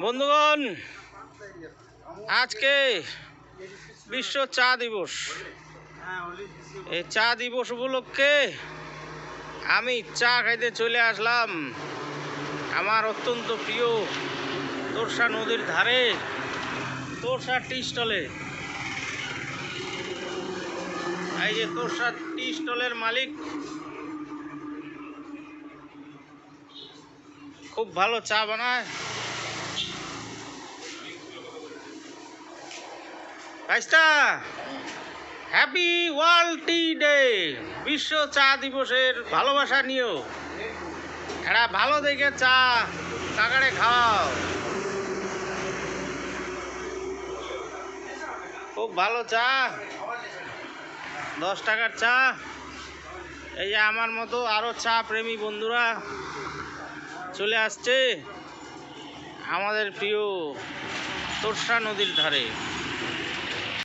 বন্ধুগণ, আজকে বিশ্ব চা দিবস। এই চা দিবস উপলক্ষে আমি চা খাইতে চলে আসলাম আমার অত্যন্ত প্রিয় তোরসা নদীর ধারে, তোরসা টি স্টলে। এই যে তোরসা টি স্টলের মালিক, খুব ভালো চা বানায়। ভাইস্তা হ্যাপি ওয়ার্ল্ড টি ডে বিশ্ব চা দিবসের ভালোবাসা নিও। এটা ভালো দেখে চা টাকারে খাওয়াও। খুব ভালো চা। দশ টাকার চা। এই যে আমার মতো আরও চা প্রেমী বন্ধুরা চলে আসছে। আমাদের প্রিয় তোরসা নদীর ধারে।